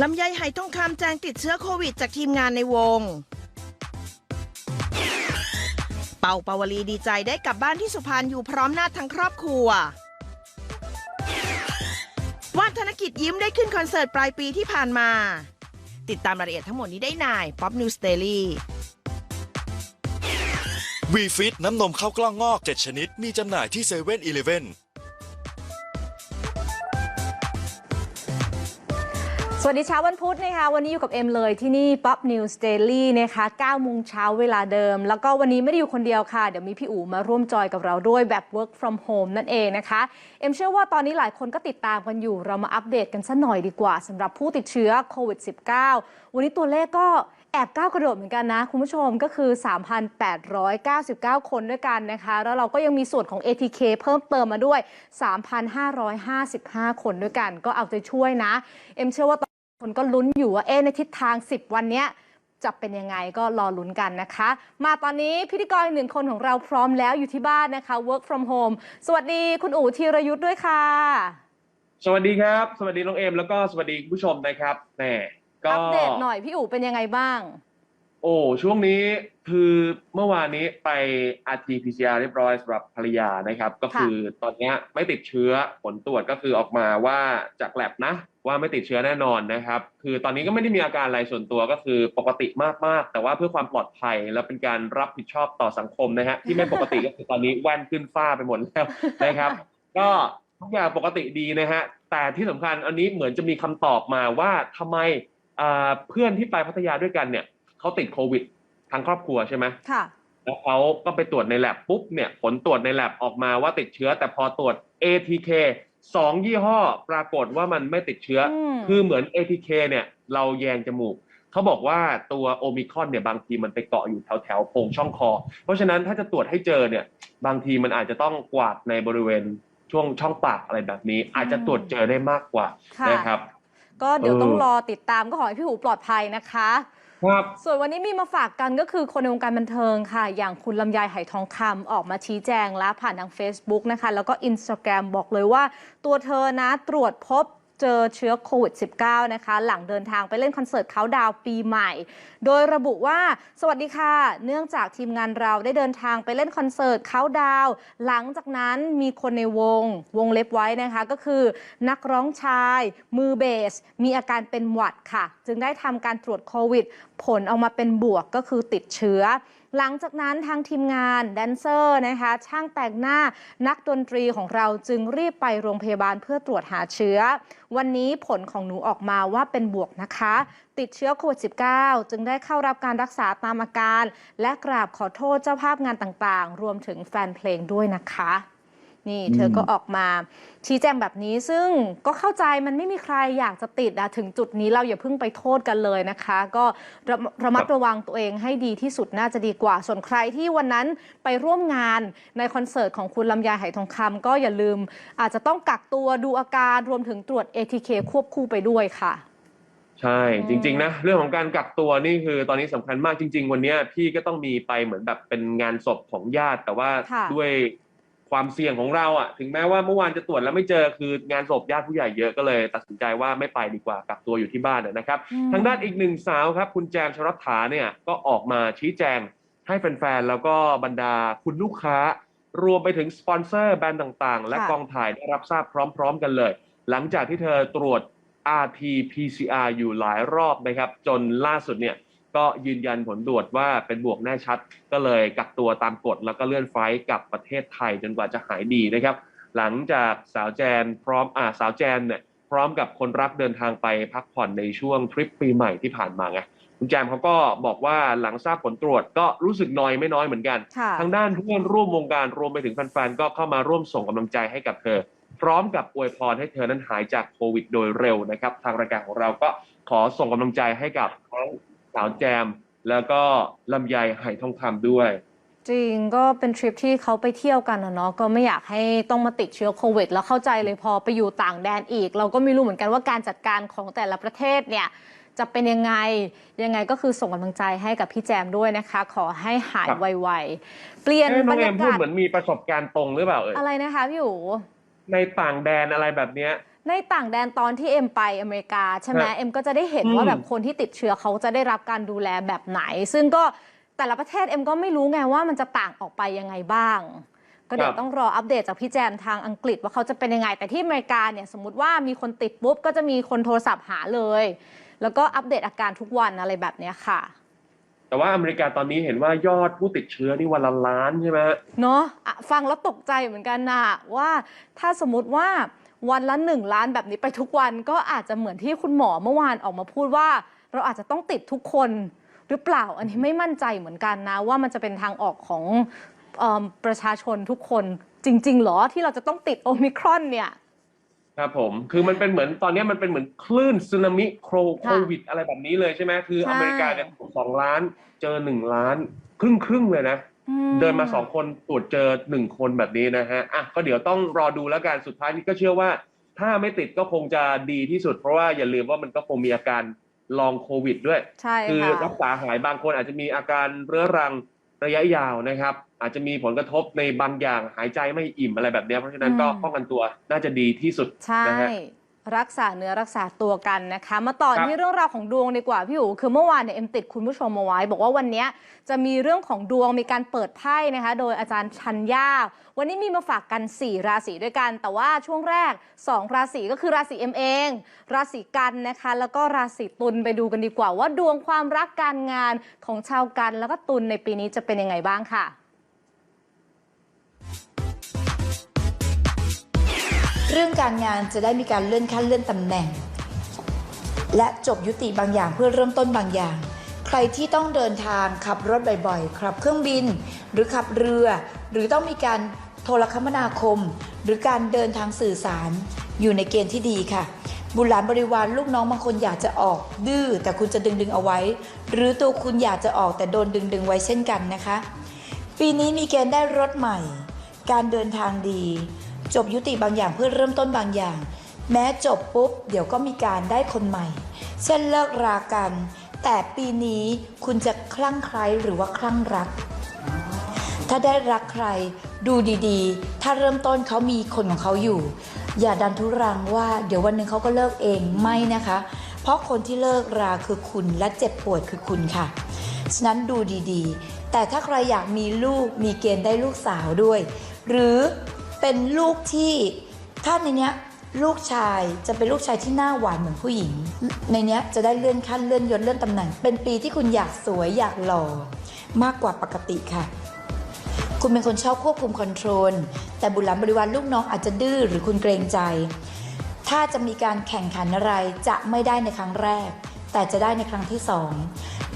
ลำไยไหทองคำแจ้งติดเชื้อโควิดจากทีมงานในวง เป่าปาวลีดีใจได้กลับบ้านที่สุพรรณอยู่พร้อมหน้าทั้งครอบครัวว่านธนกิจยิ้มได้ขึ้นคอนเสิร์ตปลายปีที่ผ่านมา ติดตามรายละเอียดทั้งหมดนี้ได้ในป๊อปนิวสเตอรี่วีฟิตน้ำนมข้าวกล้องงอก 7 ชนิด มีจำหน่ายที่เซเว่นอีเลฟเว่น สวัสดีเช้าวันพุธนะคะวันนี้อยู่กับเอ็มเลยที่นี่ Pop News Daily นะคะ9โมงเช้าเวลาเดิม แล้วก็วันนี้ไม่ได้อยู่คนเดียวค่ะ เดี๋ยวมีพี่อู๋มาร่วมจอยกับเราด้วยแบบ work from home นั่นเองนะคะ เอ็มเชื่อว่าตอนนี้หลายคนก็ติดตามกันอยู่ เรามาอัปเดตกันสัหน่อยดีกว่าสำหรับผู้ติดเชื้อโควิด -19 วันนี้ตัวเลขก็แอบก้าวกระโดดเหมือนกันนะ คุณผู้ชมก็คือ 3,899 คนด้วยกันนะคะ แล้วเราก็ยังมีส่วนของ ATK เพิ่มเติมมาด้วย 3,555 คนด้วยกัน ก็เอาใจช่วยนะ เอ็มเชื่อว่า คนก็ลุ้นอยู่ว่าเอ๊ะในทิศทาง 10 วันเนี้ยจะเป็นยังไงก็รอลุ้นกันนะคะ มาตอนนี้พิธีกรอีกหนึ่งคนของเราพร้อมแล้วอยู่ที่บ้านนะคะ work from home สวัสดีคุณอู๋ธีรยุทธ์ด้วยค่ะ สวัสดีครับ สวัสดีน้องเอมแล้วก็สวัสดีคุณผู้ชมนะครับแหมก็อัปเดตหน่อยพี่อู๋เป็นยังไงบ้าง โอ้ช่วงนี้ คือเมื่อวานนี้ไป RT PCR เรียบร้อยสำหรับภรรยานะครับ ก็คือตอนเนี้ยไม่ติดเชื้อผลตรวจก็คือออกมาว่าจากแลบนะ ว่าไม่ติดเชื้อแน่นอนนะครับ คือตอนนี้ก็ไม่ได้มีอาการอะไรส่วนตัวก็คือปกติมากๆ แต่ว่าเพื่อความปลอดภัยและเป็นการรับผิดชอบต่อสังคมนะฮะที่ไม่ปกติก็คือตอนนี้แว่นขึ้นฟ้าไปหมดแล้วนะครับ ก็ทุกอย่างปกติดีนะฮะแต่ที่สำคัญอันนี้เหมือนจะมีคำตอบมาว่าทำไมอ่าเพื่อนที่ไปพัทยาด้วยกันเนี่ยเขาติดโควิด ทั้งครอบครัวใช่ไหมค่ะแล้วเขาก็ไปตรวจในแลบปุ๊บเนี่ยผลตรวจในแลบออกมาว่าติดเชื้อ แต่พอตรวจ ATK สองยี่ห้อปรากฏว่ามันไม่ติดเชื้ออมคือเหมือน ATK เนี่ยเราแยงจมูกเขาบอกว่าตัวโอมิครอนเนี่ยบางทีมันไปเกาะอยู่แถวแถวๆโพรงช่องคอ เพราะฉะนั้นถ้าจะตรวจให้เจอเนี่ย บางทีมันอาจจะต้องกวาดในบริเวณช่วงช่องปากอะไรแบบนี้ อาจจะตรวจเจอได้มากกว่าค่ะนะครับ ก็เดี๋ยวเออต้องรอติดตามก็ขอให้พี่อู๋ปลอดภัยนะคะ ครับ ส่วนวันนี้มีมาฝากกันก็คือคนในวงการบันเทิงค่ะ อย่างคุณลำไยไหทองคำออกมาชี้แจงแล้วผ่านทาง Facebook นะคะ แล้วก็ Instagram บอกเลยว่า ตัวเธอนะตรวจพบ เจอเชื้อโควิด -19 นะคะ หลังเดินทางไปเล่นคอนเสิร์ตเขาดาวปีใหม่ โดยระบุว่าสวัสดีค่ะ เนื่องจากทีมงานเราได้เดินทางไปเล่นคอนเสิร์ตเขาดาว หลังจากนั้นมีคนในวงวงเล็บไว้นะคะ ก็คือนักร้องชาย มือเบส มีอาการเป็นหวัดค่ะ จึงได้ทำการตรวจโควิด ผลออกมาเป็นบวกก็คือติดเชื้อ หลังจากนั้นทางทีมงานแดนเซอร์นะคะช่างแต่งหน้านักดนตรีของเราจึงรีบไปโรงพยาบาลเพื่อตรวจหาเชื้อ วันนี้ผลของหนูออกมาว่าเป็นบวกนะคะ ติดเชื้อโควิด -19 จึงได้เข้ารับการรักษาตามอาการ และกราบขอโทษเจ้าภาพงานต่างๆ รวมถึงแฟนเพลงด้วยนะคะ นี่เธอก็ออกมาชี้แจงแบบนี้ซึ่งก็เข้าใจมันไม่มีใครอยากจะติดอะถึงจุดนี้เราอย่าเพิ่งไปโทษกันเลยนะคะ ก็ระระมัดระวังตัวเองให้ดีที่สุดน่าจะดีกว่า ส่วนใครที่วันนั้นไปร่วมงานในคอนเสิร์ตของคุณลำไยไหทองคำก็อย่าลืม อาจจะต้องกักตัวดูอาการรวมถึงตรวจ ATK ควบคู่ไปด้วยค่ะใช่อืมจริงๆนะเรื่องของการกักตัวนี่คือตอนนี้สำคัญมากจริง ๆ วันเนี้ยพี่ก็ต้องมีไปเหมือนแบบเป็นงานศพของญาติ แต่ว่าค่ะด้วย ความเสี่ยงของเราอะ ถึงแม้ว่าเมื่อวานจะตรวจแล้วไม่เจอคืองานศพญาติผู้ใหญ่เยอะก็เลย ตัดสินใจว่าไม่ไปดีกว่ากักตัวอยู่ที่บ้านนะครับอืมทางด้านอีกหนึ่งสาวครับ คุณแจมชรัฐาเนี่ยก็ออกมาชี้แจงให้แฟนๆแล้วก็บรรดาคุณลูกค้า รวมไปถึงสปอนเซอร์แบรนด์ต่างๆ และค่ะกองถ่ายได้รับทราบพร้อม ๆ กันเลย หลังจากที่เธอตรวจ RT-PCR อยู่หลายรอบนะครับ จนล่าสุดเนี่ย ก็ยืนยันผลตรวจว่าเป็นบวกแน่ชัด ก็เลยกักตัวตามกฎแล้วก็เลื่อนไฟลท์กลับประเทศไทยจนกว่าจะหายดีนะครับ หลังจากสาวแจนพร้อมอ่าสาวแจนเนี่ยพร้อมกับคนรักเดินทางไปพักผ่อนในช่วงทริปปีใหม่ที่ผ่านมาไงคุณแจมเขาก็บอกว่าหลังทราบผลตรวจก็รู้สึกนอยไม่น้อยเหมือนกันค่ะทางด้านเพื่อนร่วมวงการรวมไปถึงแฟนๆก็เข้ามาร่วมส่งกำลังใจให้กับเธอ พร้อมกับอวยพรให้เธอนั้นหายจากโควิดโดยเร็วนะครับ ทางรายการของเราก็ขอส่งกำลังใจให้กับทั้ง สาวแจม แล้วก็ลำไยไหทองคำด้วย จริงก็เป็นทริปที่เขาไปเที่ยวกันนะเนาะก็ไม่อยากให้ต้องมาติดเชื้อโควิด แล้วเข้าใจเลยพอไปอยู่ต่างแดนอีก เราก็ไม่รู้เหมือนกันว่าการจัดการของแต่ละประเทศเนี่ยจะเป็นยังไง ยังไงก็คือส่งกำลังใจให้กับพี่แจมด้วยนะคะ ขอให้หายครับ ไวๆเปลี่ยนเอ้ยน้บอรงรเอยามพูดกาศเหมือนมีประสบการณ์ตรงหรือเปล่าเอ่ยอะไรนะคะพี่อู๋ ในต่างแดนอะไรแบบเนี้ย ในต่างแดนตอนที่เอ็มไปอเมริกาใช่ไหมครับเอ็มก็จะได้เห็นอืมว่าแบบคนที่ติดเชื้อเขาจะได้รับการดูแลแบบไหน ซึ่งก็แต่ละประเทศเอ็มก็ไม่รู้ไงว่ามันจะต่างออกไปยังไงบ้าง ก็เดี๋ยวต้องรออัปเดตจากพี่แจมทางอังกฤษว่าเขาจะเป็นยังไง แต่ที่อเมริกาเนี่ยสมมติว่ามีคนติดปุ๊บก็จะมีคนโทรศัพท์หาเลย แล้วก็อัปเดตอาการทุกวันอะไรแบบเนี้ยค่ะ แต่ว่าอเมริกาตอนนี้เห็นว่ายอดผู้ติดเชื้อนี่วันละล้านใช่ไหมฮะเนาะอะฟังแล้วตกใจเหมือนกันนะว่าถ้าสมมติว่า วันละหนึ่งล้านแบบนี้ไปทุกวันก็อาจจะเหมือนที่คุณหมอเมื่อวานออกมาพูดว่า เราอาจจะต้องติดทุกคนหรือเปล่าอันนี้ไม่มั่นใจเหมือนกันนะ ว่ามันจะเป็นทางออกของเอมประชาชนทุกคนจริงๆเหรอที่เราจะต้องติดโอมิครอนเนี่ยครับผมคือมันเป็นเหมือนตอนนี้มันเป็นเหมือนคลื่นสึนามิโครค่ะโควิด อะไรแบบนี้เลยใช่ไหมคือใช่อเมริกาเนี่ยสองล้านเจอหนึ่งล้าน ครึ่งครึ่งๆเลยนะอื เดินมาสองคนตรวจเจอหนึ่งคนแบบนี้นะฮะอะก็เดี๋ยวต้องรอดูแล้วกันสุดท้ายนี้ก็เชื่อว่า ถ้าไม่ติดก็คงจะดีที่สุด เพราะว่าอย่าลืมว่ามันก็คงมีอาการลองโควิดด้วย ใช่คือค่ะรักษาหายบางคนอาจจะมีอาการเรื้อรังระยะยาวนะครับ อาจจะมีผลกระทบในบางอย่างหายใจไม่อิ่มอะไรแบบเนี้ยเพราะฉะนั้นก็อืมป้องกันตัวน่าจะดีที่สุดใช่นะฮะ รักษาเนื้อรักษาตัวกันนะคะ มาต่อครับที่เรื่องราวของดวงดีกว่าพี่อู๋คือเมื่อวานเนี่ยเอ็มติดคุณผู้ชมมาไว้ บอกว่าวันเนี้ยจะมีเรื่องของดวงมีการเปิดไพ่นะคะ โดยอาจารย์ชัญญาวันนี้มีมาฝากกัน 4 ราศีด้วยกัน แต่ว่าช่วงแรก 2 ราศีก็คือราศีเอ็มเอง ราศีกันนะคะ แล้วก็ราศีตุลไปดูกันดีกว่าว่าดวงความรักการงานของชาวกันแล้วก็ตุลในปีนี้จะเป็นยังไงบ้างค่ะ เรื่องการงานจะได้มีการเลื่อนขั้นเลื่อนตำแหน่ง และจบยุติบางอย่างเพื่อเริ่มต้นบางอย่าง ใครที่ต้องเดินทางขับรถบ่อยๆขับเครื่องบิน หรือขับเรือ หรือต้องมีการโทรคมนาคม หรือการเดินทางสื่อสาร อยู่ในเกณฑ์ที่ดีค่ะ บุตรหลานบริวารลูกน้องบางคนอยากจะออก ดื้อแต่คุณจะดึงดึงเอาไว้ หรือตัวคุณอยากจะออกแต่โดนดึงดึงไว้เช่นกันนะคะ ปีนี้มีเกณฑ์ได้รถใหม่ การเดินทางดี จบยุติบางอย่างเพื่อเริ่มต้นบางอย่าง แม้จบปุ๊บ เดี๋ยวก็มีการได้คนใหม่ เช่นเลิกรากัน แต่ปีนี้คุณจะคลั่งไคล้หรือว่าคลั่งรัก ถ้าได้รักใครดูดีๆ ถ้าเริ่มต้นเขามีคนของเขาอยู่ อย่าดันทุรังว่าเดี๋ยววันหนึ่งเขาก็เลิกเองไม่นะคะ เพราะคนที่เลิกราคือคุณและเจ็บปวดคือคุณค่ะ ฉะนั้นดูดีๆ แต่ถ้าใครอยากมีลูกมีเกณฑ์ได้ลูกสาวด้วย หรือ เป็นลูกที่ถ้าในเนี้ยลูกชายจะเป็นลูกชายที่หน้าหวานเหมือนผู้หญิง ในเนี้ยจะได้เลื่อนขั้นเลื่อนยศเลื่อนตำแหน่ง เป็นปีที่คุณอยากสวยอยากหล่อมากกว่าปกติค่ะ คุณเป็นคนชอบควบคุมคอนโทรล แต่บุตรหลานบริวารลูกน้องอาจจะดื้อหรือคุณเกรงใจ ถ้าจะมีการแข่งขันอะไรจะไม่ได้ในครั้งแรก แต่จะได้ในครั้งที่สอง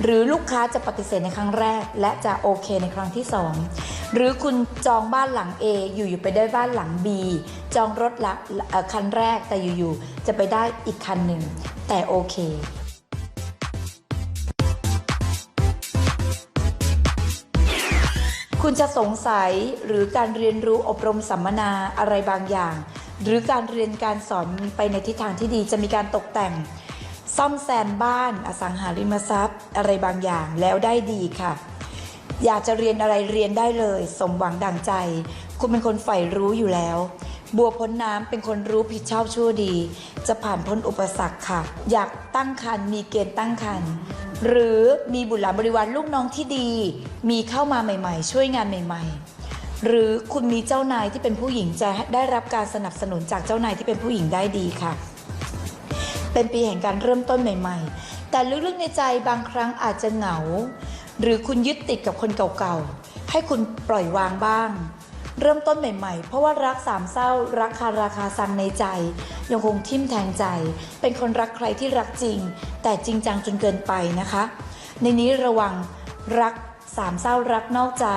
หรือลูกค้าจะปฏิเสธในครั้งแรก และจะโอเคในครั้งที่สองหรือคุณจองบ้านหลัง A อยู่ๆไปได้บ้านหลัง B จองรถลังเอ่อคันแรกแต่อยู่ๆจะไปได้อีกคันหนึ่งแต่โอเคคุณจะสงสัยหรือการเรียนรู้อบรมสัมมนาอะไรบางอย่าง หรือการเรียนการสอนไปในทิศทางที่ดีจะมีการตกแต่ง ซ่อมแซมบ้านอสังหาริมทรัพย์ อะไรบางอย่างแล้วได้ดีค่ะ อยากจะเรียนอะไรเรียนได้เลย สมหวังดังใจ คุณเป็นคนใฝ่รู้อยู่แล้ว บัวพ้นน้ำเป็นคนรู้ผิดชอบชั่วดี จะผ่านพ้นอุปสรรคค่ะ อยากตั้งครรภ์มีเกณฑ์ตั้งครรภ์หรือมีบุตรหลานบริวารลูกน้องที่ดี มีเข้ามาใหม่ๆ ช่วยงานใหม่ ๆ หรือคุณมีเจ้านายที่เป็นผู้หญิงจะได้รับการสนับสนุนจากเจ้านายที่เป็นผู้หญิงได้ดีค่ะ เป็นปีแห่งการเริ่มต้นใหม่ ๆ แต่ลึกๆในใจบางครั้งอาจจะเหงา หรือคุณยึดติดกับคนเก่าๆ ให้คุณปล่อยวางบ้าง เริ่มต้นใหม่ ๆ เพราะว่ารักสามเศร้า รักคาราคาซังในใจ ยังคงทิ่มแทงใจ เป็นคนรักใครที่รักจริง แต่จริงจังจนเกินไปนะคะ ในนี้ระวังรักสามเศร้ารักนอกใจ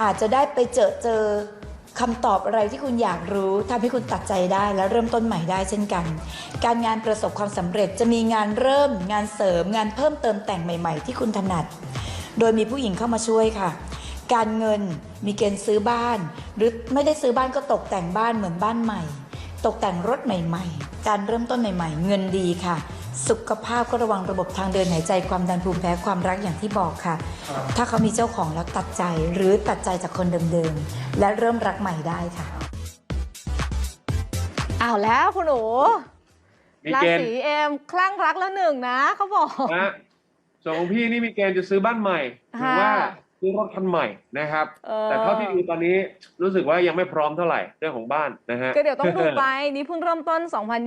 อาจจะได้ไปเจอเจอ คำตอบอะไรที่คุณอยากรู้ทำให้คุณตัดใจได้และเริ่มต้นใหม่ได้เช่นกัน การงานประสบความสำเร็จจะมีงานเริ่ม งานเสริม งานเพิ่มเติมแต่งใหม่ ๆ ที่คุณถนัด โดยมีผู้หญิงเข้ามาช่วยค่ะ การเงินมีเกณฑ์ซื้อบ้าน หรือไม่ได้ซื้อบ้านก็ตกแต่งบ้านเหมือนบ้านใหม่ ตกแต่งรถใหม่ ๆ การเริ่มต้นใหม่ ๆ เงินดีค่ะ สุขภาพก็ระวังระบบทางเดินหายใจความดันภูมิแพ้ความรักอย่างที่บอกค่ะ ถ้าเขามีเจ้าของแล้วตัดใจหรือตัดใจจากคนเดิมๆ และเริ่มรักใหม่ได้ค่ะออ้าวแล้วคุณหนูมีราเกณฑ์ศีเอ็มคลั่งรักแล้วหนึ่งนะเขาบอกนะส่วนของพี่นี่มีเกณฑ์จะซื้อบ้านใหม่หรือว่าค่ะ ซื้อรถคันใหม่นะครับ เออแต่เท่าที่ดูตอนนี้รู้สึกว่ายังไม่พร้อมเท่าไหร่เรื่องของบ้านนะฮะ ก็เดี๋ยวต้องดูไป นี่เพิ่งเริ่มต้น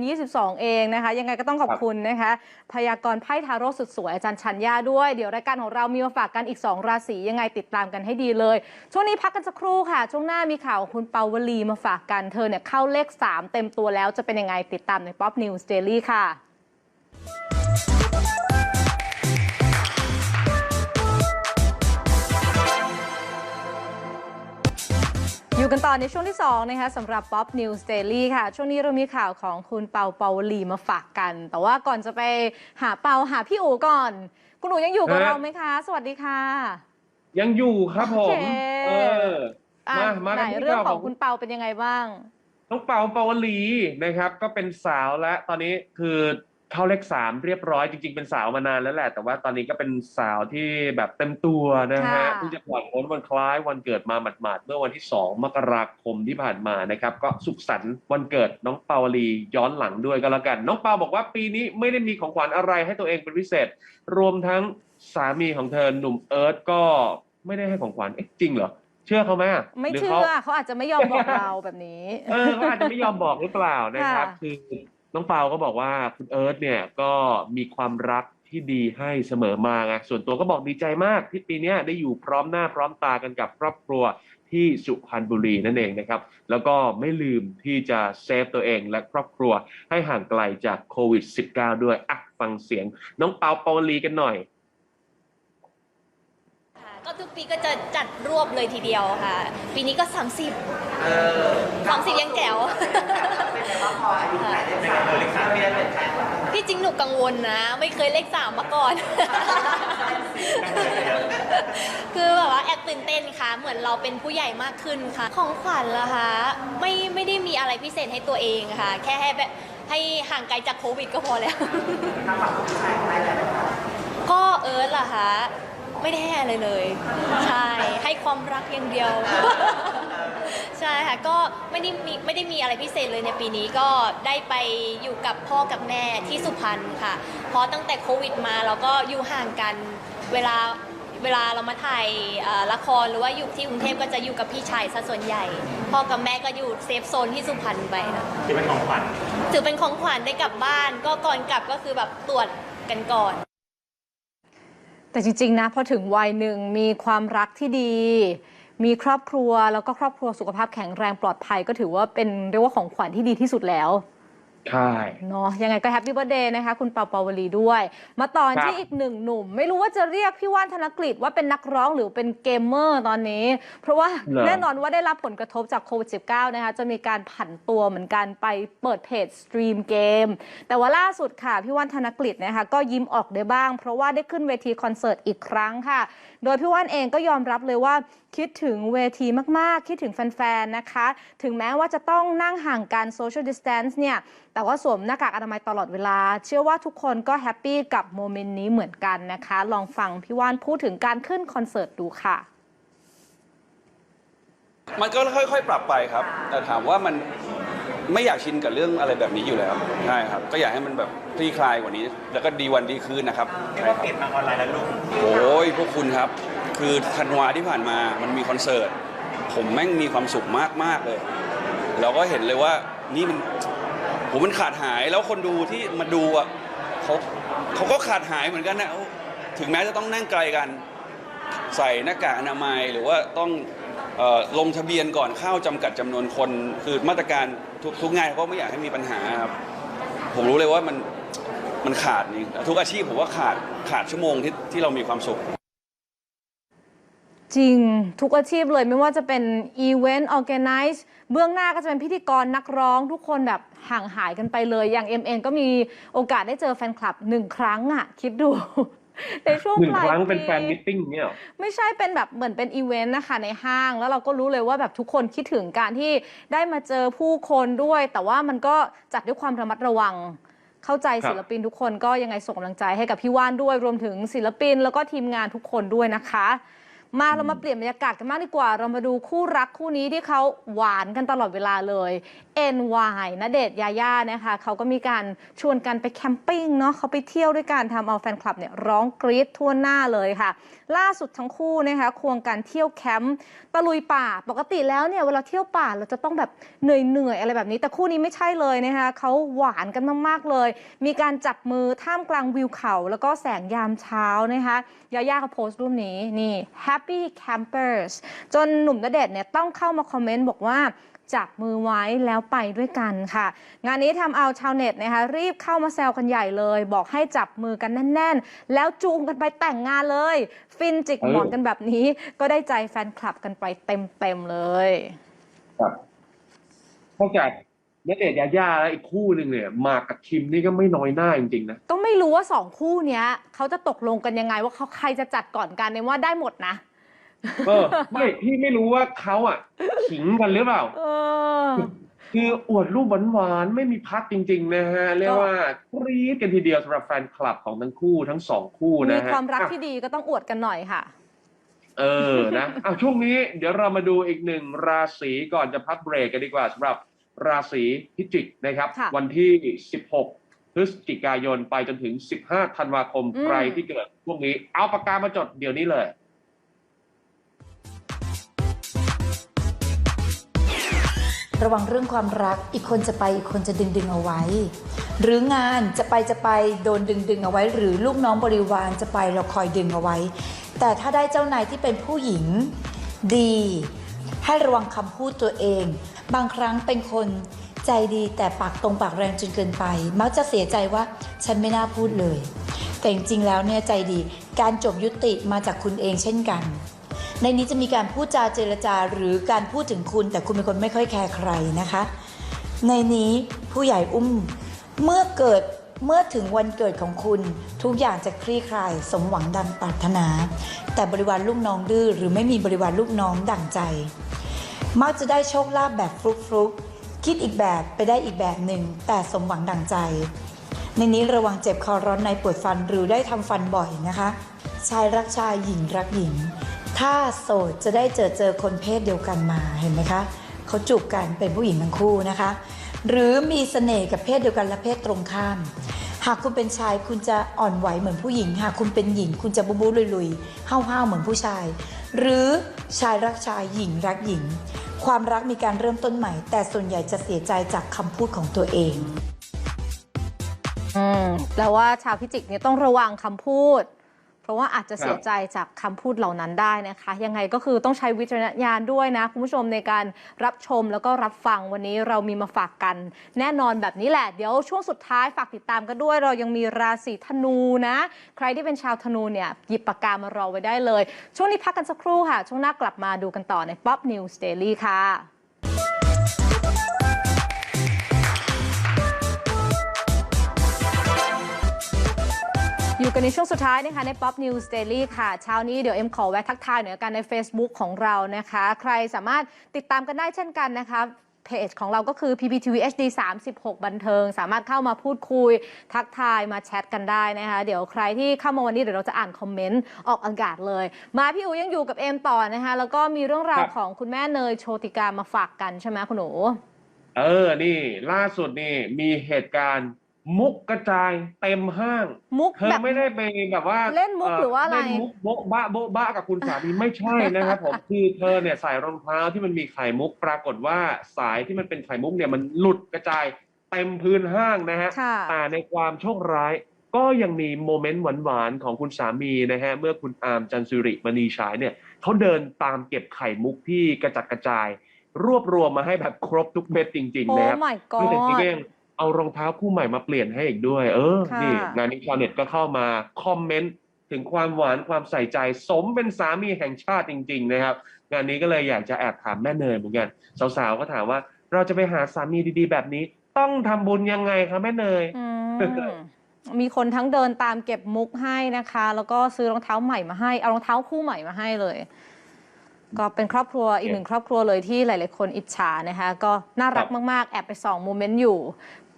2022 เองนะคะ ยังไงก็ต้องขอบคุณนะคะ พยากรณ์ไพ่ทาโร่สุดสวยอาจารย์ชัญญาด้วย เดี๋ยวรายการของเรามีมาฝากกันอีก 2 ราศียังไงติดตามกันให้ดีเลย ช่วงนี้พักกันสักครู่ค่ะ ช่วงหน้ามีข่าวของคุณเปาวลีมาฝากกันเธอเนี่ยเข้าเลข 3 เต็มตัวแล้วจะเป็นยังไงติดตามใน Pop News Daily ค่ะ อยู่กันต่อในช่วงที่2นะคะสำหรับ Pop News Daily ค่ะ ช่วงนี้เรามีข่าวของคุณเปาเปาวลีมาฝากกัน แต่ว่าก่อนจะไปหาเปาหาพี่อู๋ก่อน คุณอู๋ยังอยู่กับฮะเราไหมคะ สวัสดีค่ะ ยังอยู่ครับผโอมเคเอออะมามาไหนกันที่เรื่องข่าวขขอองงคุณเปาเป็นยังไงบ้าง น้องเปาเปาวลีนะครับ ก็เป็นสาวและตอนนี้คือ เข้าเลขสามเรียบร้อยจริง ๆ เป็นสาวมานานแล้วแหละ แต่ว่าตอนนี้ก็เป็นสาวที่แบบเต็มตัวนะฮะค่ะ เพิ่งจะผ่อนพ้นวันคล้ายวันเกิดมาหมาดๆเมื่อวันที่ 2 มกราคมที่ผ่านมานะครับ ก็สุขสันต์วันเกิดน้องเปาวลีย้อนหลังด้วยก็แล้วกัน น้องเปาบอกว่าปีนี้ไม่ได้มีของขวัญอะไรให้ตัวเองเป็นพิเศษ รวมทั้งสามีของเธอหนุ่มเอิร์ธก็ไม่ได้ให้ของขวัญเอ๊ะจริงเหรอเชื่อเขาไหมะไม่หรืเชื่ขา อเขาอาจจะไม่ยอมบอกเราแบบนี้ เออเขาอาจจะไม่ยอมบอกหรือเปล่านะครับ ค่ะ คือ น้องเปาก็บอกว่าคุณเอิร์ธเนี่ยก็มีความรักที่ดีให้เสมอมาไงส่วนตัวก็บอกดีใจมากที่ปีนี้ได้อยู่พร้อมหน้าพร้อมตากันกับครอบครัวที่สุพรรณบุรีนั่นเองนะครับ แล้วก็ไม่ลืมที่จะเซฟตัวเองและครอบครัวให้ห่างไกลจากโควิด -19 ด้วยอะฟังเสียงน้องเปาเปาลีกันหน่อย ก็ทุกปีก็จะจัดรวบเลยทีเดียวค่ะ ปีนี้ก็ 30 30 ยังแจ๋วที่จริงหนูกังวลนะ ไม่เคยเลขสามมาก่อน คือแบบว่าแอบตื่นเต้นค่ะ เหมือนเราเป็นผู้ใหญ่มากขึ้นค่ะ ของขวัญล่ะคะไม่ไม่ได้มีอะไรพิเศษให้ตัวเองค่ะ แค่ให้แบบให้ห่างไกลจากโควิดก็พอแล้วก็เอิร์ธล่ะคะ ไม่ได้ให้อะไรเลย ใช่ ให้ความรักอย่างเดียว ใช่ค่ะ ก็ไม่ได้มีไม่ได้มีอะไรพิเศษเลยในปีนี้ก็ได้ไปอยู่กับพ่อกับแม่ที่สุพรรณค่ะ เพราะตั้งแต่โควิดมาเราก็อยู่ห่างกันเวลาเวลาเรามาถ่ายเอ่อละครหรือว่าอยู่ที่กรุงเทพก็จะอยู่กับพี่ชายซะส่วนใหญ่ พ่อกับแม่ก็อยู่เซฟโซนที่สุพรรณไปค่ะที่เป็นของขวัญถือเป็นของขวัญได้กลับบ้าน ก็ก่อนกลับก็คือแบบตรวจกันก่อน แต่จริง ๆ นะพอถึงวัยหนึ่งมีความรักที่ดี มีครอบครัวแล้วก็ครอบครัวสุขภาพแข็งแรงปลอดภัย ก็ถือว่าเป็นเรียกว่าของขวัญที่ดีที่สุดแล้ว ใช่ เนาะยังไงก็แฮปปี้ i r t h d เดย์นะคะ คุณเปาเปาวลีด้วย มาต่อครับ ที่อีกหนึ่งหนุ่ม ไม่รู้ว่าจะเรียกพี่ว่านธนกฤษว่าเป็นนักร้องหรือเป็นเกมเมอร์ตอนนี้ เพราะว่าเหรอ แน่นอนว่าได้รับผลกระทบจากโควิด -19 นะคะ จะมีการผันตัวเหมือนกันไปเปิดเพจสตรีมเกม แต่ว่าล่าสุดค่ะ พี่ว่านธนกฤษนะคะก็ยิ้มออกได้บ้าง เพราะว่าได้ขึ้นเวทีคอนเสิร์ตอีกครั้งค่ะ โดยพี่ว่านเองก็ยอมรับเลยว่าคิดถึงเวทีมาก ๆ คิดถึงแฟน ๆ นะคะ ถึงแม้ว่าจะต้องนั่งห่างกัน social distance เนี่ยแต่ว่าสวมหน้ากากอนามัยตลอดเวลา เชื่อว่าทุกคนก็แฮปปี้กับโมเมนต์นี้เหมือนกันนะคะ ลองฟังพี่ว่านพูดถึงการขึ้นคอนเสิร์ตดูค่ะ มันก็ค่อยๆ ปรับไปครับ แต่ถามว่ามันไม่อยากชินกับเรื่องอะไรแบบนี้อยู่แล้วใช่ครับ ก็อยากให้มันแบบคลี่คลายกว่านี้ แล้วก็ดีวันดีคืนนะครับเรียกใช่ว่าครับเปลี่ยนมาออนไลน์แล้วลูกโอ้ยพวกคุณครับ คือธันวาที่ผ่านมามันมีคอนเสิร์ต ผมแม่งมีความสุขมากๆเลย เราก็เห็นเลยว่านี่มัน ผมมันขาดหายแล้วคนดูที่มาดูอะเขาเขาก็ขาดหายเหมือนกันนะถึงแม้จะต้องนั่งไกลกัน ใส่หน้ากากอนามัยหรือว่าต้องออลงทะเบียนก่อนเข้าจำกัดจำนวนคน คือมาตรการทุกทุกงานเขาก็ไม่อยากให้มีปัญหาครับผมรู้เลยว่ามันมันขาดนี่ทุกอาชีพผมว่าขาดขาดชั่วโมงที่ที่เรามีความสุข จริงทุกอาชีพเลยไม่ว่าจะเป็นอีเวนต์ออแกไนซ์เบื้องหน้าก็จะเป็นพิธีกรนักร้องทุกคนแบบห่างหายกันไปเลย อย่างเอ็มเองก็มีโอกาสได้เจอแฟนคลับหนึ่งครั้งอะคิดดู ในช่วงหนึ่งปลายครั้งเป็นปีแฟนมิทติ้งเนี่ยเหรอไม่ใช่เป็นแบบเหมือนเป็นอีเวนต์นะคะในห้าง แล้วเราก็รู้เลยว่าแบบทุกคนคิดถึงการที่ได้มาเจอผู้คนด้วย แต่ว่ามันก็จัดด้วยความระมัดระวังเข้าใจครับศิลปินทุกคนก็ยังไงส่งกำลังใจให้กับพี่ว่านด้วยรวมถึงศิลปินแล้วก็ทีมงานทุกคนด้วยนะคะ มาเรามาเปลี่ยนบรรยากาศกันมากดีกว่า เรามาดูคู่รักคู่นี้ที่เขาหวานกันตลอดเวลาเลยเอ NY ณเดชน์ยาย่านะคะเขาก็มีการชวนกันไปแคมปิ้งเนาะเขาไปเที่ยวด้วยกันทำเอาแฟนคลับเนี่ยร้องกรี๊ดทั่วหน้าเลยค่ะ ล่าสุดทั้งคู่นะคะควงกันเที่ยวแคมป์ตะลุยป่าปกติแล้วเนี่ยเวลาเที่ยวป่าเราจะต้องแบบเหนื่อยๆอะไรแบบนี้ แต่คู่นี้ไม่ใช่เลยนะคะเขาหวานกันมากๆเลย มีการจับมือท่ามกลางวิวเขา แล้วก็แสงยามเช้านะคะยาย่าเขาโพสต์รูปนี้นี่ Happy Campers จนหนุ่มณเดชน์เนี่ยต้องเข้ามาคอมเมนต์บอกว่าจับมือไว้แล้วไปด้วยกันค่ะ งานนี้ทำเอาชาวเน็ตนะคะรีบเข้ามาแซวกันใหญ่เลย บอกให้จับมือกันแน่น ๆ แล้วจูงกันไปแต่งงานเลย ฟินจิกหมอนกันแบบนี้ ก็ได้ใจแฟนคลับกันไปเต็มๆเลยครับนอกจากณเดชน์ยาย่าแล้วอีกคู่หนึ่งเนี่ยหมากกับคิมนี่ก็ไม่น้อยหน้าจริงๆนะก็ไม่รู้ว่าสองคู่เนี้ยเขาจะตกลงกันยังไงว่าเขาใครจะจัดก่อนกันในว่าได้หมดนะ เออ ไม่พี่ไม่รู้ว่าเขาอะขิงกันหรือเปล่า เออ คืออวดรูปหวานๆ ไม่มีพักจริง ๆ นะฮะ เรียกว่ากรี๊ดกันทีเดียวสำหรับแฟนคลับของทั้งคู่ทั้งสองคู่มีนะฮะความรักอะ ที่ดีก็ต้องอวดกันหน่อยค่ะ เออ นะอะช่วงนี้เดี๋ยวเรามาดูอีกหนึ่งราศีก่อนจะพักเบรกกันดีกว่าสำหรับราศีพิจิกนะครับ ค่ะวันที่ 16 พฤศจิกายนไปจนถึง 15 ธันวาคมอืม ใครที่เกิดพวกนี้ เอาปากกามาจดเดี๋ยวนี้เลย ระวังเรื่องความรัก อีกคนจะไปอีกคนจะดึงดึงเอาไว้ หรืองานจะไปจะไปโดนดึงดึงเอาไว้ หรือลูกน้องบริวารจะไปเราคอยดึงเอาไว้ แต่ถ้าได้เจ้านายที่เป็นผู้หญิงดี ให้ระวังคำพูดตัวเอง บางครั้งเป็นคนใจดีแต่ปากตรงปากแรงจนเกินไป มักจะเสียใจว่าฉันไม่น่าพูดเลย แต่จริงๆแล้วเนี่ยใจดีการจบยุติมาจากคุณเองเช่นกัน ในนี้จะมีการพูดจาเจรจาหรือการพูดถึงคุณ แต่คุณเป็นคนไม่ค่อยแคร์ใครนะคะ ในนี้ผู้ใหญ่อุ้มเมื่อเกิดเมื่อถึงวันเกิดของคุณ ทุกอย่างจะคลี่คลาย สมหวังดังปรารถนา แต่บริวารลูกน้องดื้อหรือไม่มีบริวารลูกน้องดั่งใจ มักจะได้โชคลาภแบบฟลุกฟลุกๆคิดอีกแบบไปได้อีกแบบหนึ่งแต่สมหวังดั่งใจ ในนี้ระวังเจ็บคอร้อนในปวดฟันหรือได้ทำฟันบ่อยนะคะ ชายรักชายหญิงรักหญิง ถ้าโสดจะได้เจอเจอคนเพศเดียวกันมาเห็นไหมคะเขาจูบกันเป็นผู้หญิงทั้งคู่นะคะ หรือมีเสน่ห์กับเพศเดียวกันและเพศตรงข้าม หากคุณเป็นชายคุณจะอ่อนไหวเหมือนผู้หญิง หากคุณเป็นหญิง คุณจะบูบูลุยๆห้าวๆเหมือนผู้ชาย หรือชายรักชายหญิงรักหญิง ความรักมีการเริ่มต้นใหม่ แต่ส่วนใหญ่จะเสียใจจากคำพูดของตัวเองอืมแปลว่าชาวพิจิกเนี่ยต้องระวังคำพูด ราะว่าอาจจะเสียใจจากคำพูดเหล่านั้นได้นะคะ ยังไงก็คือต้องใช้วิจารณญาณด้วยนะ คุณผู้ชมในการรับชมแล้วก็รับฟังวันนี้เรามีมาฝากกัน แน่นอนแบบนี้แหละ เดี๋ยวช่วงสุดท้ายฝากติดตามกันด้วย เรายังมีราศีธนูนะ ใครที่เป็นชาวธนูเนี่ยหยิบปากกามารอไว้ได้เลย ช่วงนี้พักกันสักครู่ค่ะ ช่วงหน้ากลับมาดูกันต่อใน Pop News Daily ค่ะ อยู่กันในช่วงสุดท้ายนะคะใน Pop News Daily ค่ะ เช้านี้เดี๋ยวเอ็มขอแวะทักทายหน่อยละกันใน Facebook ของเรานะคะ ใครสามารถติดตามกันได้เช่นกันนะคะเพจของเราก็คือ PPTV HD 36 บันเทิง สามารถเข้ามาพูดคุย ทักทายมาแชทกันได้นะคะ เดี๋ยวใครที่เข้ามาวันนี้เดี๋ยวเราจะอ่านคอมเมนต์ออกอากาศเลย มาพี่อูยังอยู่กับเอ็มต่อนะคะ แล้วก็มีเรื่องราวครับของคุณแม่เนยโชติกามาฝากกันใช่ไหมคุณหนู เออ นี่ ล่าสุดนี่มีเหตุการณ์ มุกกระจายเต็มห้าง มุกเธอแบบ ไม่ได้ไปแบบว่าเล่นมุกหรือว่าอะไร เล่นมุกโบ๊ะบะโบ๊ะบะกับคุณสามี ไม่ใช่นะครับผม คือเธอเนี่ยใส่รองเท้าที่มันมีไข่มุกปรากฏว่าสายที่มันเป็นไข่มุกเนี่ยมันหลุดกระจายเต็มพื้นห้างนะฮะ ค่ะ แต่ในความโชคร้ายก็ยังมีโมเมนต์หวานๆของคุณสามีนะฮะ เมื่อคุณอาร์มจันสุริมณีฉายเนี่ยเขาเดินตามเก็บไข่มุกที่กระจัดกระจาย รวบรวมมาให้แบบครบทุกเม็ดจริงโอ้ ๆนะครับ my คือแต่จริงๆก็ god ยัง เอารองเท้าคู่ใหม่มาเปลี่ยนให้อีกด้วย เออ ค่ะนี่งานนี้ชาวเน็ตก็เข้ามาคอมเมนต์ถึงความหวานความใส่ใจสมเป็นสามีแห่งชาติจริง ๆ นะครับ งานนี้ก็เลยอยากจะแอบถามแม่เนยเหมือนกันสาวๆก็ถามว่าเราจะไปหาสามีดีๆ แบบนี้ ต้องทำบุญยังไงคะแม่เนย อืมมีคนทั้งเดินตามเก็บมุกให้นะคะ แล้วก็ซื้อรองเท้าใหม่มาให้ เอารองเท้าคู่ใหม่มาให้เลย ก็เป็นครอบครัวอีกหนึ่งครอบครัวเลยที่หลาย ๆ คนอิจฉานะคะ ก็น่ารักมาก ๆ แอบไปส่องโมเมนต์อยู่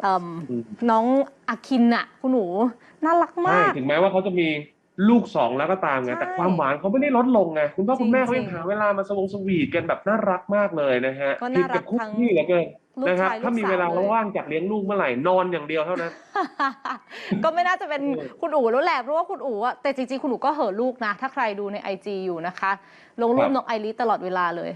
เอิ่มอืมน้องอาคินน่ะคุณหนูน่ารักใช่มาก ถึงแม้ว่าเขาจะมีลูกสองแล้วก็ตามไง ใช่แต่ความหวานเขาไม่ได้ลดลงไง คุณพ่อคุณแม่จริงๆเขายังหาเวลามาสวงสวีทกันแบบน่ารักมากเลยนะฮะก็น่ารักคิดกับคุกทั้งกี้เหลือเกินลูกนะครับ ชายลูกถ้ามีเวลาสาวเลย ว่างจากเลี้ยงลูกเมื่อไหร่นอนอย่างเดียวเท่านั้น ก็ไม่น่าจะเป็นเออคุณอู๋แล้วแหละเพราะว่าคุณอู๋อะแต่จริงๆ คุณอู๋ก็เห่อะลูกนะ ถ้าใครดูใน IG อยู่นะคะ ลงรูครัปบน้องไอริสตลอดเวลาเลย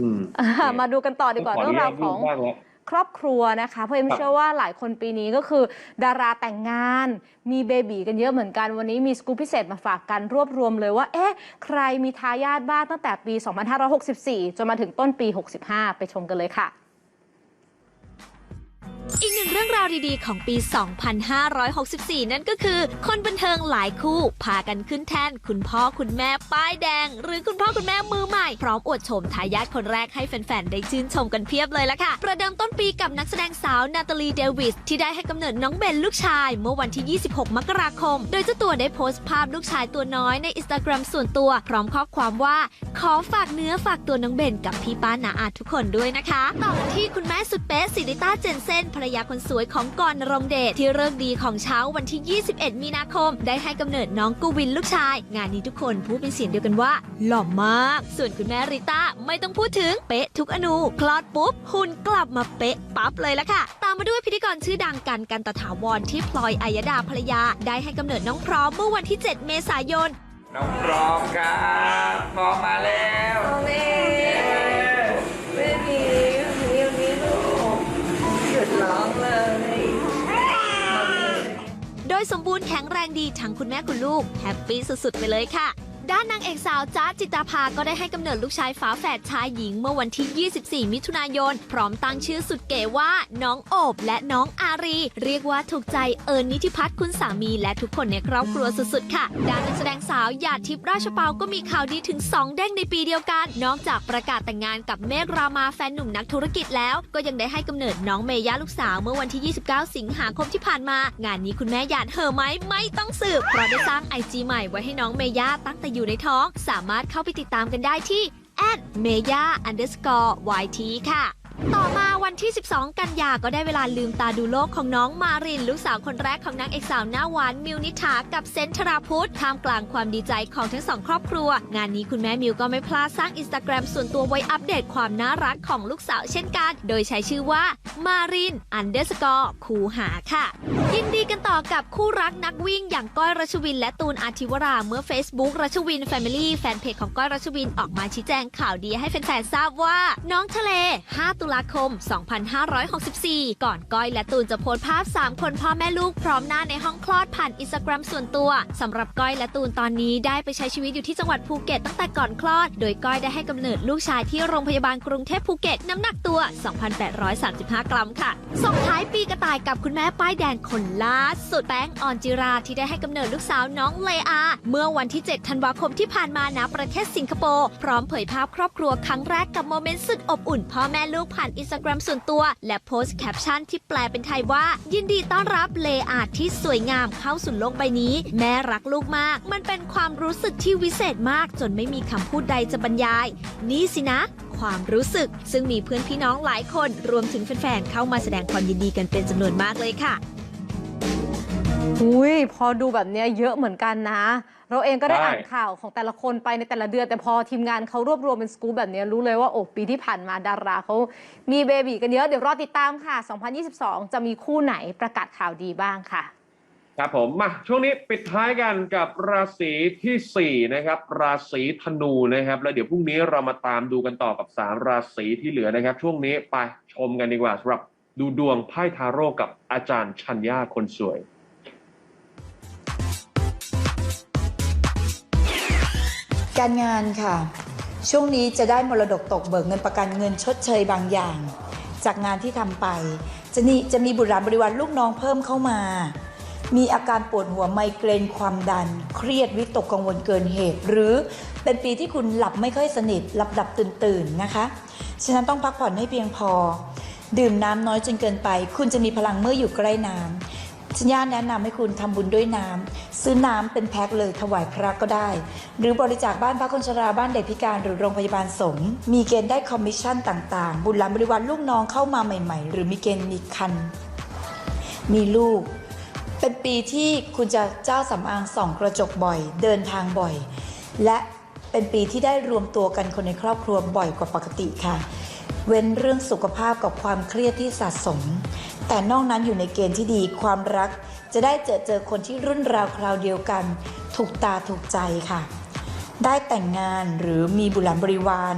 อืมอะมาดูกันต่อดีกว่าขเรื่องราวนุญตของลูกบ้างแล้ว ครอบครัวนะคะเพราะเอ็มครับเชื่อว่าหลายคนปีนี้ก็คือ ดาราแต่งงาน มีเบบีกันเยอะเหมือนกันวันนี้มีสกู๊ปพิเศษมาฝากกันรวบรวมเลยว่า เอ๊ะ ใครมีทายาทบ้างตั้งแต่ปี 2564 จนมาถึงต้นปี 65 ไปชมกันเลยค่ะ อีกหนึ่งเรื่องราวดีๆ ของปี 2564 นั่นก็คือ คนบันเทิงหลายคู่ พากันขึ้นแท่นคุณพ่อคุณแม่ป้ายแดง หรือคุณพ่อคุณแม่มือใหม่ พร้อมอวดชมทายาทคนแรกให้แฟนๆ ได้ชื่นชมกันเพียบเลยละค่ะ ประเดิมต้นปีกับนักแสดงสาวนาตาลีเดวิส ที่ได้ให้กำเนิดน้องเบนลูกชาย เมื่อวันที่ 26 มกราคม โดยเจ้าตัวได้โพสต์ภาพลูกชายตัวน้อยในอินสตาแกรมส่วนตัว พร้อมข้อความว่า ขอฝากเนื้อฝากตัวน้องเบนกับพี่ป้านาอาทุกคนด้วยนะคะต่อกันที่คุณแม่สุดเป๊ะสิริต้าเจนเซนรรยาคนสวยของกรนรงเดชที่เลิกษ์ดีของเช้าวันที่ 21 มีนาคม ได้ให้กำเนิดน้องกูวินลูกชาย งานนี้ทุกคนพูดเป็นเสียงเดียวกันว่า หล่อมาก ส่วนคุณแม่ริต้าไม่ต้องพูดถึงเป๊ะทุกอนูคลอดปุ๊บหุ่นกลับมาเป๊ะปั๊บเลยละค่ะ ตามมาด้วยพิธีกรชื่อดังกันกันตถาวรที่พลอยอายดาภรรยา ได้ให้กำเนิดน้องพร้อมเมื่อวันที่ 7 เมษายน น้องพร้อมครับพร้อมมาแล้ว ยสมบูรณ์แข็งแรงดีทั้งคุณแม่คุณลูกแฮปปี้สุดๆไปเลยค่ะ ด้านนางเอกสาวจ้าจิตาภาก็ได้ให้กำเนิดลูกชายฝาแฝดชายหญิงเมื่อวันที่ 24 มิถุนายน พร้อมตั้งชื่อสุดเก๋ว่า น้องโอบและน้องอารี เรียกว่าถูกใจเอิญนิติพัฒน์คุณสามีและทุกคนในครอบครัวสุดๆ ค่ะ ด้านนักแสดงสาวหยาดทิพย์ราชเปาก็มีข่าวดีถึง 2 เด้งในปีเดียวกัน นอกจากประกาศแต่งงานกับเมฆรามาแฟนหนุ่มนักธุรกิจแล้ว ก็ยังได้ให้กำเนิดน้องเมย่าลูกสาวเมื่อวันที่ 29 สิงหาคมที่ผ่านมา งานนี้คุณแม่หยาดเหอไหมไม่ต้องสืบเพราะได้สร้างไอจีใหม่ไว้ให้น้องเมย่าตั้งแต่อยูู่่ในท้อง สามารถเข้าไปติดตามกันได้ที่เมย่า underscore yt ค่ะ ต่อมาวันที่ 12 กันยาก็ได้เวลาลืมตาดูโลกของน้องมาริน ลูกสาวคนแรกของนางเอกสาวหน้าหวานมิวนิถากับเซนชราพุทธท่ามกลางความดีใจของทั้งสองครอบครัว งานนี้คุณแม่มิวก็ไม่พลาดสร้างอินสตาแกรมส่วนตัวไว้อัปเดตความน่ารักของลูกสาวเช่นกัน โดยใช้ชื่อว่ามาริน underscore คูหาค่ะ ยินดีกันต่อกับคู่รักนักวิ่งอย่างก้อยรัชวิน และตูนอาทิวราเมื่อ Facebook รัชวิน Family แฟนเพจของก้อยรัชวินออกมาชี้แจงข่าวดีให้แฟนๆทราบว่า น้องทะเล 5 ตุลาคม 2564 ก่อนก้อยและตูนจะโพสภาพ 3 คนพ่อแม่ลูกพร้อมหน้าในห้องคลอดผ่านอินสตาแกรมส่วนตัวสำหรับก้อยและตูนตอนนี้ได้ไปใช้ชีวิตอยู่ที่จังหวัดภูเก็ตตั้งแต่ก่อนคลอด โดยก้อยได้ให้กำเนิดลูกชายที่โรงพยาบาลกรุงเทพภูเก็ตน้ำหนักตัว 2,835 กรัมค่ะส่งท้ายปีกระต่ายกับคุณแม่ป้ายแดงคนล่าสุดแป้งออนจิราที่ได้ให้กำเนิดลูกสาวน้องเลอา เมื่อวันที่ 7 ธันวาคมที่ผ่านมาณประเทศสิงคโปร์ พร้อมเผยภาพครอบครัวครั้งแรกกับโมเมนต์สุดอบอุ่นพ่อแม่ลูกผ่านอินสตาแกรมส่วนตัว และโพสต์แคปชั่นที่แปลเป็นไทยว่า ยินดีต้อนรับเลอาที่สวยงามเข้าสู่โลกใบนี้ แม่รักลูกมาก มันเป็นความรู้สึกที่วิเศษมาก จนไม่มีคำพูดใดจะบรรยาย นี่สินะความรู้สึก ซึ่งมีเพื่อนพี่น้องหลายคน รวมถึงแฟนๆ เข้ามาแสดงความยินดีกันเป็นจำนวนมากเลยค่ะ อุ้ยพอดูแบบเนี้ยเยอะเหมือนกันนะ เราเองก็ได้ใช่อ่านข่าวของแต่ละคนไปในแต่ละเดือน แต่พอทีมงานเขารวบรวมเป็นสกู๊ปแบบเนี้ยรู้เลยว่าโอ้ปีที่ผ่านมาดาราเขามีเบบีกันเยอะ เดี๋ยวรอติดตามค่ะ 2022 จะมีคู่ไหนประกาศข่าวดีบ้างค่ะ ครับผมมาช่วงนี้ปิดท้ายกันกับราศีที่ 4 นะครับ ราศีธนูนะครับ แล้วเดี๋ยวพรุ่งนี้เรามาตามดูกันต่อกับ 3 ราศีที่เหลือนะครับ ช่วงนี้ไปชมกันดีกว่าสำหรับดูดวงไพ่ทาโร่กับอาจารย์ชัญญาคนสวย การงานค่ะ ช่วงนี้จะได้มรดกตกเบิกเงินประกันเงินชดเชยบางอย่าง จากงานที่ทำไป จะนี่จะมีบุตรหลานบริวารลูกน้องเพิ่มเข้ามา มีอาการปวดหัวไมเกรนความดัน เครียดวิตกกังวลเกินเหตุ หรือเป็นปีที่คุณหลับไม่ค่อยสนิทหลับหลับตื่นตื่นนะคะ ฉะนั้นต้องพักผ่อนให้เพียงพอ ดื่มน้ำน้อยจนเกินไป คุณจะมีพลังเมื่ออยู่ใกล้น้ำ ฉันย่าแนะนำให้คุณทำบุญด้วยน้ำซื้อน้ำเป็นแพ็คเลยถวายพระก็ได้ หรือบริจาคบ้านพักคนชราบ้านเด็กพิการหรือโรงพยาบาลสงฆ์มีเกณฑ์ได้คอมมิชชั่นต่างๆ บุญหลานบริวารลูกน้องเข้ามาใหม่ ๆ หรือมีเกณฑ์มีคัน มีลูก เป็นปีที่คุณจะเจ้าสำอางส่องกระจกบ่อย เดินทางบ่อย และเป็นปีที่ได้รวมตัวกันคนในครอบครัวบ่อยกว่าปกติค่ะ เว้นเรื่องสุขภาพกับความเครียดที่สะสม แต่นอกนั้นอยู่ในเกณฑ์ที่ดีความรัก จะได้เจอเจอคนที่รุ่นราวคราวเดียวกัน ถูกตาถูกใจค่ะ ได้แต่งงานหรือมีบุรหลานบริวาร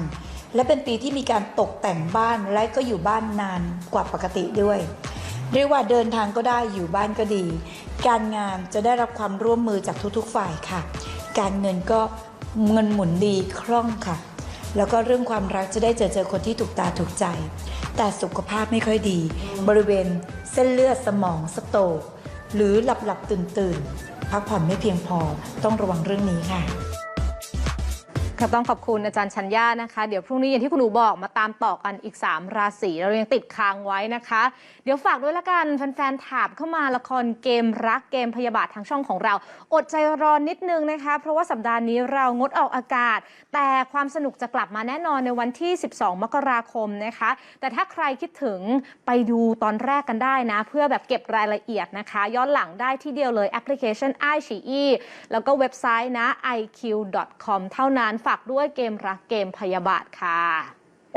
และเป็นปีที่มีการตกแต่งบ้านและก็อยู่บ้านนานกว่าปกติด้วยเรียกว่าเดินทางก็ได้อยู่บ้านก็ดี การงานจะได้รับความร่วมมือจากทุกๆฝ่ายค่ะ การเงินก็เงินหมุนดีคล่องค่ะ แล้วก็เรื่องความรักจะได้เจอเจอคนที่ถูกตาถูกใจ แต่สุขภาพไม่ค่อยดี บริเวณเส้นเลือดสมองสโตกหรือหลับหลับตื่นตื่นพักผ่อนไม่เพียงพอต้องระวังเรื่องนี้ค่ะ ค่ะต้องขอบคุณอาจารย์ชัญญานะคะ เดี๋ยวพรุ่งนี้อย่างที่คุณหนูบอกมาตามต่อกันอีก 3 ราศีเรายังติดค้างไว้นะคะ เดี๋ยวฝากด้วยละกันแฟนๆถามเข้ามาละครเกมรักเกมพยาบาททางช่องของเรา อดใจรอนิดนึงนะคะ เพราะว่าสัปดาห์นี้เรางดออกอากาศ แต่ความสนุกจะกลับมาแน่นอนในวันที่ 12 มกราคมนะคะ แต่ถ้าใครคิดถึงไปดูตอนแรกกันได้นะ เพื่อแบบเก็บรายละเอียดนะคะ ย้อนหลังได้ที่เดียวเลยแอปพลิเคชัน i อ e แล้วก็เว็บไซต์นะ iq.com เท่านั้นฝากด้วยเกมรักเกมพยาบาทค่ะ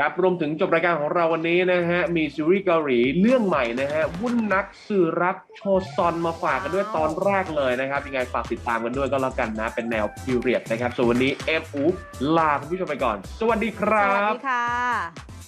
ครับรวมถึงจบรายการของเราวันนี้นะฮะ มีซีรีส์เกาหลีเรื่องใหม่นะฮะ วุ่นนักสื่อรักโชซอนมาฝากกันด้วยตอนแรกเลยนะครับ ยังไงฝากติดตามกันด้วยก็แล้วกันนะ เป็นแนวพิเรียดนะครับ ส่วนวันนี้เอฟอูลาคุณผู้ชมไปก่อน สวัสดีคสรัวัสบดีค่ะ